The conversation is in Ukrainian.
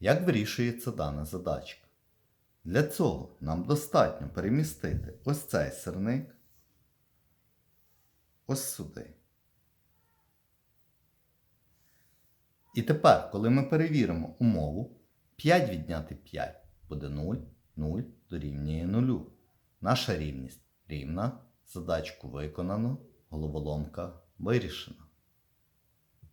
Як вирішується дана задачка? Для цього нам достатньо перемістити ось цей сирник ось сюди. І тепер, коли ми перевіримо умову, 5 відняти 5 буде 0, 0 дорівнює 0. Наша рівність рівна, задачку виконано, головоломка вирішена.